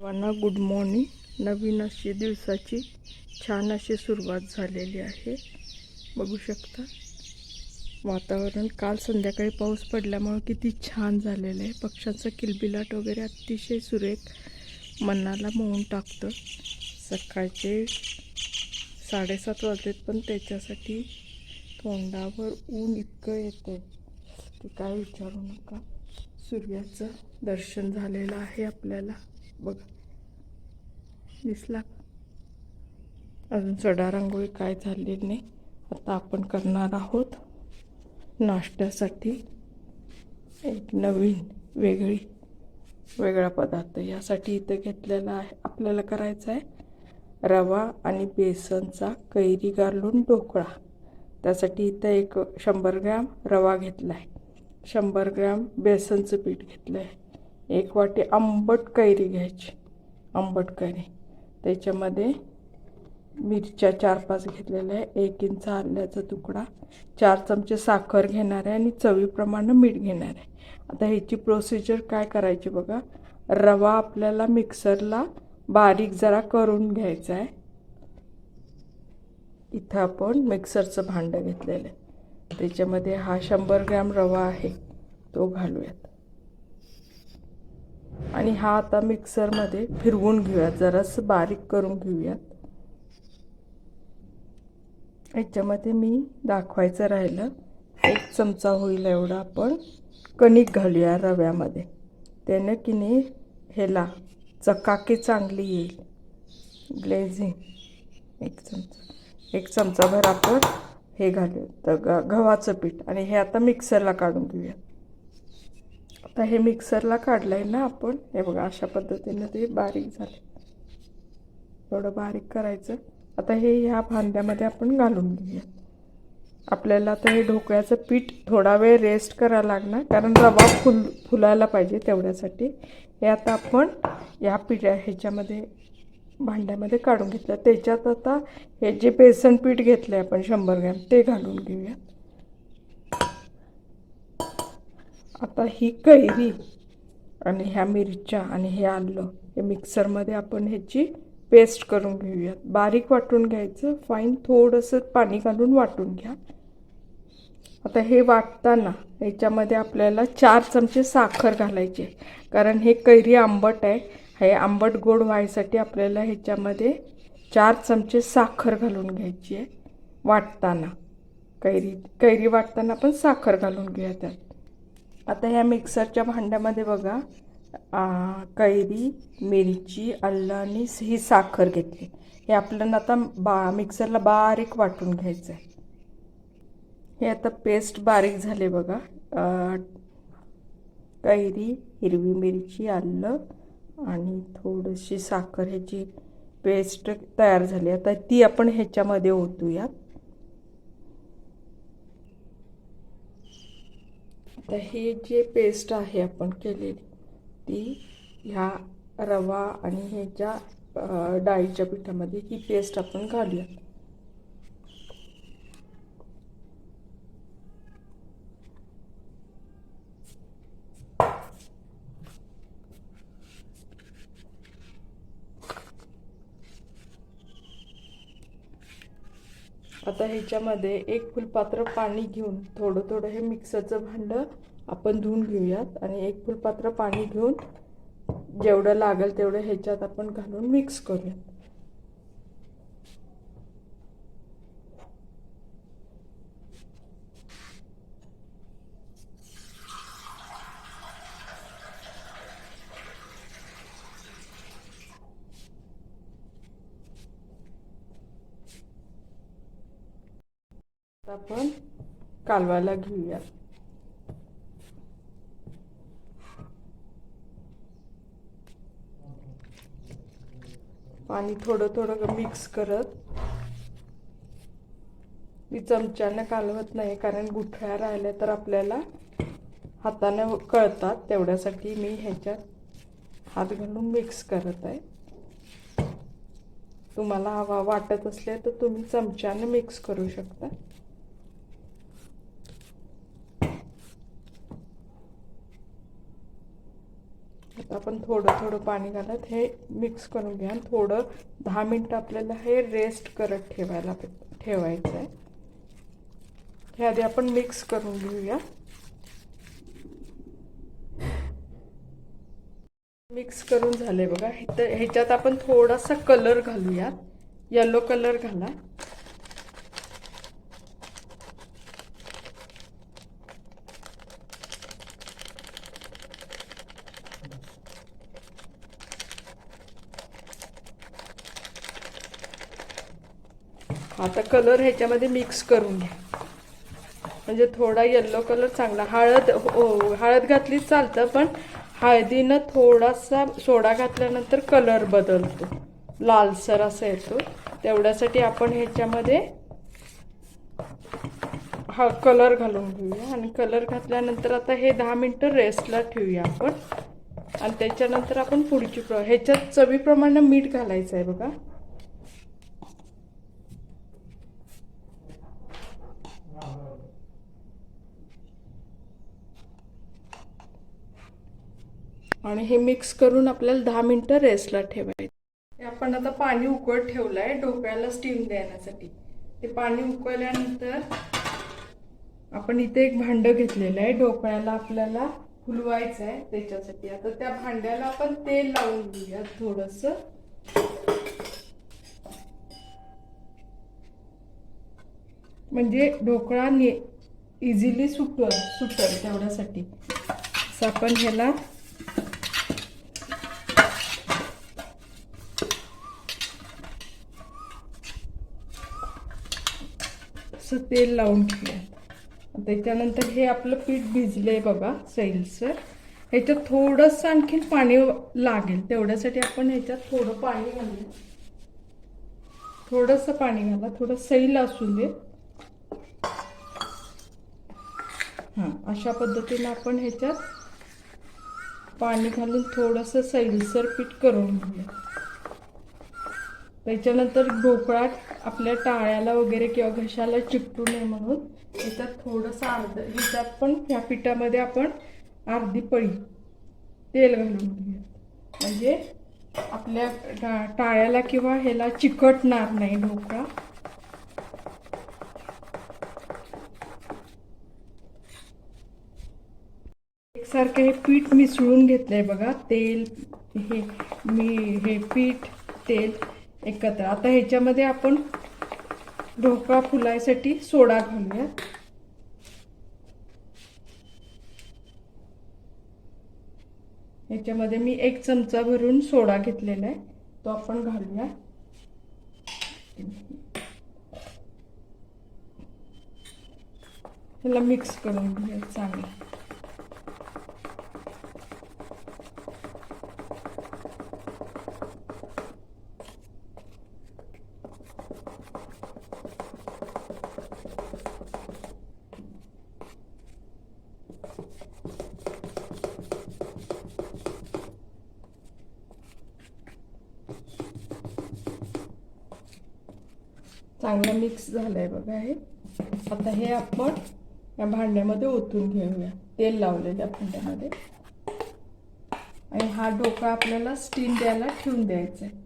सर्वांना good morning नवीन अशी दिवसाची छान अशी सुरुवात झालेली आहे. बघू शकता. वातावरण काल संध्याकाळी पाऊस पडल्यामुळे किती छान झालेलं आहे. पक्ष्यांचं किलबिलाट वगैरे अतिशय सुरेख मनाला मोहून टाकतं. सकाळचे साडेसात वाजलेत पण त्याच्यासाठी तोंडावर ऊन इतकं येतं की काय विचारू नका. सूर्याचं दर्शन झालेलं आहे आपल्याला. बघ. दिसला. अजून सडा रांगोळी काय झालेली नाही. आता आपण करणार आहोत नाश्त्यासाठी एक नवीन वेगळी वेगळा पदार्थ. यासाठी इथं घेतलेला आहे आपल्याला करायचा आहे रवा आणि बेसनचा कैरी घालून ढोकळा. त्यासाठी इथं एक शंभर ग्रॅम रवा घेतला आहे शंभर ग्रॅम बेसनचं पीठ घेतलं आहे एक वाटी आंबट कैरी घ्यायची. आंबट कैरी. त्याच्यामध्ये मिरच्या चार पाच घेतलेल्या आहे. एक इंच आल्याचा तुकडा. चार चमचे साखर घेणार आहे आणि चवीप्रमाणे मीठ घेणार आहे. आता ह्याची प्रोसिजर काय करायची बघा. रवा आपल्याला मिक्सरला बारीक जरा करून घ्यायचा आहे. इथं आपण मिक्सरचं भांडं घेतलेलं आहे. त्याच्यामध्ये हा शंभर ग्रॅम रवा आहे. तो घालूयात. आणि हा आता मिक्सरमध्ये फिरवून घेऊयात. जरासं बारीक करून घेऊयात. याच्यामध्ये मी दाखवायचं राहिलं एक चमचा होईल एवढा आपण. कणिक घालूया रव्यामध्ये. त्याने की नाही ह्याला चकाकी चांगली येईल. ग्लेझिंग एक चमचा. एक चमचाभर आपण हे घालूया तर ग गव्हाचं पीठ. आणि हे आता मिक्सरला काढून घेऊया आता हे मिक्सरला काढलं आहे ना आपण. हे बघा अशा पद्धतीनं ते बारीक झाले. थोडं बारीक करायचं. आता हे ह्या भांड्यामध्ये आपण घालून घेऊया. आपल्याला आता हे ढोकळ्याचं पीठ थोडा वेळ रेस्ट करायला लागणार कारण रवा फुल फुलायला पाहिजे तेवढ्यासाठी. हे आता आपण या पिठ्या ह्याच्यामध्ये भांड्यामध्ये काढून घेतलं. त्याच्यात आता हे जे बेसन पीठ घेतलं आहे आपण शंभर ग्रॅम ते घालून घेऊयात आता ही कैरी आणि ह्या मिरच्या आणि हे आलं हे मिक्सरमध्ये आपण ह्याची पेस्ट करून घेऊयात. बारीक वाटून घ्यायचं फाईन थोडंसं पाणी घालून वाटून घ्या. आता हे वाटताना ह्याच्यामध्ये आपल्याला चार चमचे साखर घालायचे कारण हे कैरी आंबट आहे. हे आंबट गोड व्हायसाठी आपल्याला ह्याच्यामध्ये चार चमचे साखर घालून घ्यायची आहे वाटताना. कैरी कैरी वाटताना आपण साखर घालून घेऊया त्यात आता ह्या मिक्सरच्या भांड्यामध्ये बघा कैरी मिरची आलं आणि ही साखर घेतली. हे आपल्याला आता बा मिक्सरला बारीक वाटून घ्यायचं आहे हे आता पेस्ट बारीक झाले बघा. कैरी हिरवी मिरची आलं आणि थोडीशी साखर ह्याची पेस्ट तयार झाली. आता ती आपण ह्याच्यामध्ये ओतूयात. आता ही जी पेस्ट आहे आपण केलेली ती ह्या रवा आणि ह्याच्या डाळीच्या पिठामध्ये ही पेस्ट आपण घालूया आता ह्याच्यामध्ये एक फुलपात्र पाणी घेऊन थोडं थोडं हे मिक्सरचं भांडं आपण धुवून घेऊयात. आणि एक फुलपात्र पाणी घेऊन जेवढं लागेल तेवढं ह्याच्यात आपण घालून मिक्स करूयात. आपण कालवायला घेऊया. पाणी थोडं थोडं मिक्स करत. मी चमच्यानं कालवत नाही कारण गुठळ्या राहिल्या तर आपल्याला हाताने हो- कळतात. तेवढ्यासाठी मी ह्याच्यात हात घालून मिक्स करत आहे. तुम्हाला हवा वाटत असले तर तुम्ही चमच्यानं मिक्स करू शकता. आपण आपण थोडं थोडं पाणी घालत हे मिक्स करून घ्या. थोडं दहा मिनटं आपल्याला हे रेस्ट करत ठेवायला ठेवायचं आहे हे आधी आपण मिक्स करून घेऊया. मिक्स करून झाले बघा. तर ह्याच्यात आपण थोडासा कलर घालूयात. येलो कलर घाला. आता कलर ह्याच्यामध्ये मिक्स करून घ्या. म्हणजे थोडा येल्लो कलर चांगला. हळद हो हळद घातली चालतं पण हळदीनं थोडासा सोडा घातल्यानंतर कलर बदलतो. लालसर असा येतो. तेवढ्यासाठी आपण ह्याच्यामध्ये हा कलर घालून घेऊया. आणि कलर घातल्यानंतर आता हे दहा मिनटं रेस्टला ठेवूया आपण. आणि त्याच्यानंतर आपण पुढची प्र ह्याच्यात चवीप्रमाणे मीठ घालायचं आहे बघा. आणि हे मिक्स करून आपल्याला दहा मिनटं रेस्टला ठेवायचं. आपण आता पाणी उकळत ठेवलं आहे ढोकळ्याला स्टीम देण्यासाठी. ते पाणी उकळल्यानंतर आपण इथे एक भांडं घेतलेलं आहे. ढोकळ्याला आपल्याला फुलवायचं आहे त्याच्यासाठी. आता त्या भांड्याला आपण तेल लावून घेऊया थोडस. म्हणजे ढोकळा इझिली सुट सुटल तेवढ्यासाठी. असं आपण ह्याला असं तेल लावून घेऊया. त्याच्यानंतर हे आपलं पीठ भिजलंय बघा सैलसर. ह्याच्यात थोडंसं आणखीन पाणी लागेल. तेवढ्यासाठी आपण ह्याच्यात थोडं पाणी घालूया. थोडंसं पाणी घाला थोडं सैल असू दे. हां अशा पद्धतीने आपण ह्याच्यात पाणी घालून थोडंसं सैलसर पीठ करून घेऊया. त्याच्यानंतर ढोकळा आपल्या टाळ्याला वगैरे किंवा घशाला चिकटू नये म्हणून. त्याच्यात थोडंसं अर्ध ह्याच्यात पण ह्या पिठामध्ये आपण अर्धी पळी तेल घालून घेऊया. म्हणजे आपल्या टाळ्याला किंवा ह्याला चिकटणार नाही ढोकळा. एकसारखं हे पीठ मिसळून घेतलंय बघा तेल हे मी हे पीठ तेल. एकत्र. आता ह्याच्यामध्ये आपण ढोकळा फुलायसाठी सोडा घालूया ह्याच्यामध्ये मी एक चमचा भरून सोडा घेतलेला आहे. तो आपण घालूया. ह्याला मिक्स करून घेऊया चांगलं चांगलं मिक्स झालं आहे बघा हे. आता हे आपण या भांड्यामध्ये ओतून घेऊया. तेल लावलेल्या भांड्यामध्ये. आणि हा डोका आपल्याला स्टीम द्यायला ठेवून द्यायचा आहे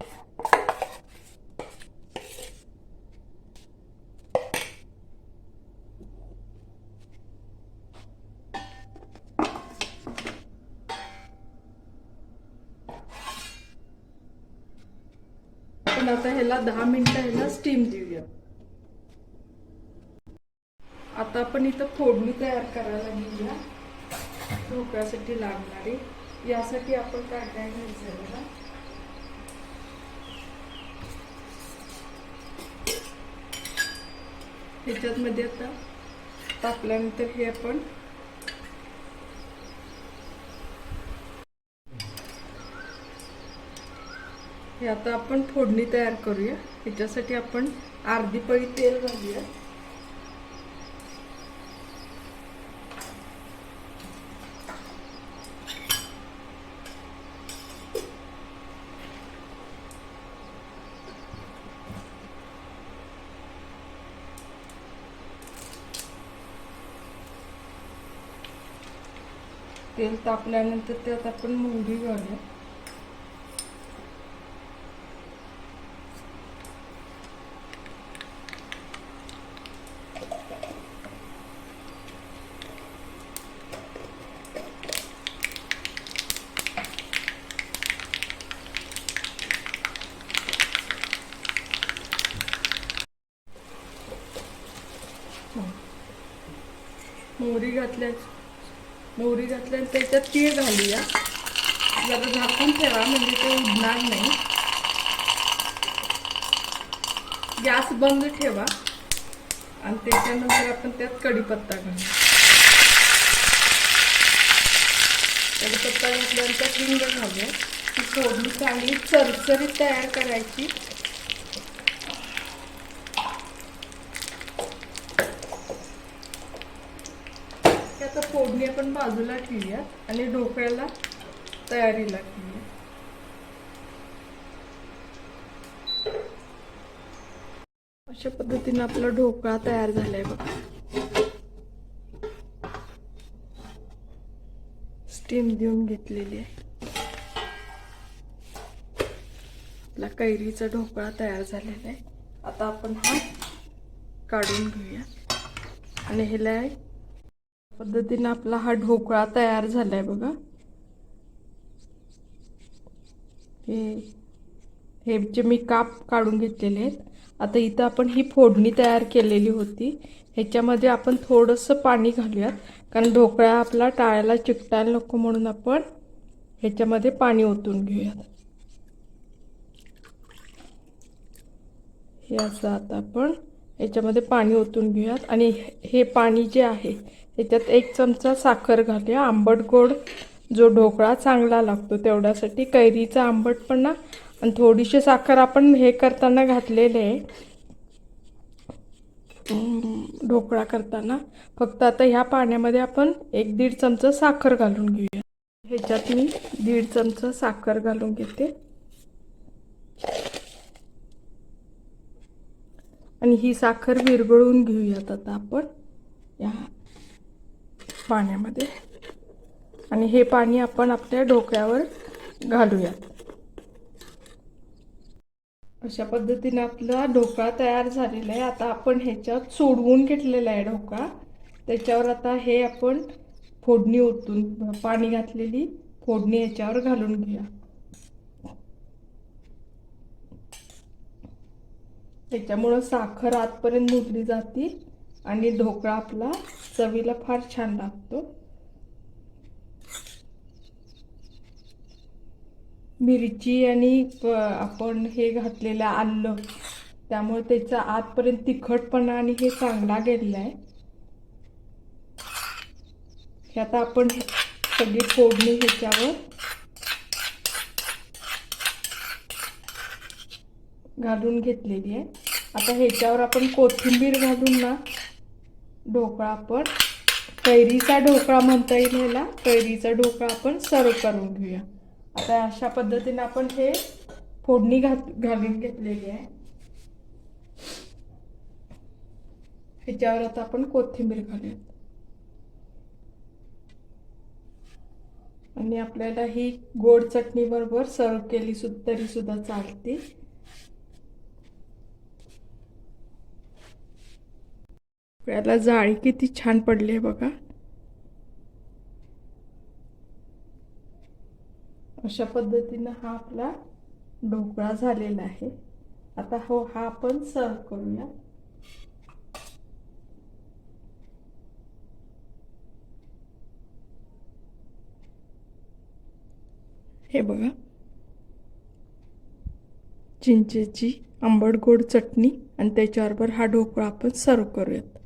आता ह्याला दहा मिनिटं ह्याला स्टीम देऊया. आता आपण इथं फोडणी तयार करायला घेऊया. ढोकळ्यासाठी लागणारी. यासाठी आपण काय काय घ्यायचं ह्याच्यात मध्ये आता टाकल्यानंतर हे आपण हे आता आपण फोडणी तयार करूया. ह्याच्यासाठी आपण अर्धी पळी तेल घालूया. तेल तापल्यानंतर त्यात आपण मोहरी घालूया. मोहरी घातल्या मोहरी घातल्या त्याच्यात तीळ घालूया. जरा झाकून ठेवा म्हणजे ते उडणार नाही. गॅस बंद ठेवा. आणि त्याच्यानंतर आपण त्यात कढीपत्ता घालू. कढीपत्ता घातल्यानंतर हिंग घालूया. ती फोडणी चांगली चरचरीत तयार करायची ते आता फोडणी आपण बाजूला ठेवूया आणि ढोकळ्याला तयारीला ठेवूया. अशा पद्धतीने आपला ढोकळा तयार झालाय बघा. स्टीम देऊन घेतलेली आहे. आपला कैरीचा ढोकळा तयार झालेला आहे. आता आपण हा काढून घेऊया. आणि ह्याला पद्धतीनं आपला हा ढोकळा तयार झालाय बघा. हे हे जे मी काप काढून घेतलेले आहेत आता इथं आपण ही फोडणी तयार केलेली होती. ह्याच्यामध्ये आपण थोडंसं पाणी घालूयात कारण ढोकळा आपला टाळ्याला चिकटायला नको म्हणून आपण ह्याच्यामध्ये पाणी ओतून घेऊयात. हे असं आता आपण याच्यामध्ये पाणी ओतून घेऊयात. आणि हे पाणी जे आहे त्याच्यात एक चमचा साखर घालूया आंबट गोड जो ढोकळा चांगला लागतो तेवढ्यासाठी कैरीचा आंबटपणा आणि थोडीशी साखर आपण हे करताना घातलेले आहे. ढोकळा करताना. फक्त आता ह्या पाण्यामध्ये आपण एक दीड चमचा साखर घालून घेऊया. ह्याच्यात मी दीड चमचा साखर घालून घेते. आणि ही साखर विरघळून घेऊयात आता आपण. या. पाण्यामध्ये. आणि हे पाणी आपण आपल्या डोक्यावर घालूयात अशा पद्धतीने आपला ढोकळा तयार झालेला आहे. आता आपण ह्याच्यात सोडवून घेतलेला आहे ढोकळा त्याच्यावर आता हे आपण फोडणी ओतून पाणी घातलेली फोडणी ह्याच्यावर घालून घेऊया. त्याच्यामुळं साखर आतपर्यंत मुरली जाते आणि ढोकळा आपला चवीला फार छान लागतो. मिरची आणि आपण हे घातलेलं आलं त्यामुळे त्याचा आतपर्यंत तिखटपणा आणि हे चांगला गेलेला आहे हे आता आपण सगळी फोडणी ह्याच्यावर घालून घेतलेली आहे. आता ह्याच्यावर आपण कोथिंबीर घालून ना ढोकळा आपण कैरीचा ढोकळा म्हणता येईल ह्याला. कैरीचा ढोकळा आपण सर्व करून घेऊया. आता अशा पद्धतीने आपण हे फोडणी घात घालून घेतलेली आहे. ह्याच्यावर आता आपण कोथिंबीर घालूया आणि आपल्याला ही गोड चटणी बरोबर सर्व केली सु तरी सुद्धा चालते. याला जाळी किती छान पडली आहे बघा. अशा पद्धतीनं हा आपला ढोकळा झालेला आहे. आता हो हा आपण सर्व करूया. हे बघा. चिंचेची आंबट गोड चटणी आणि त्याच्याबरोबर हा ढोकळा आपण सर्व करूयात.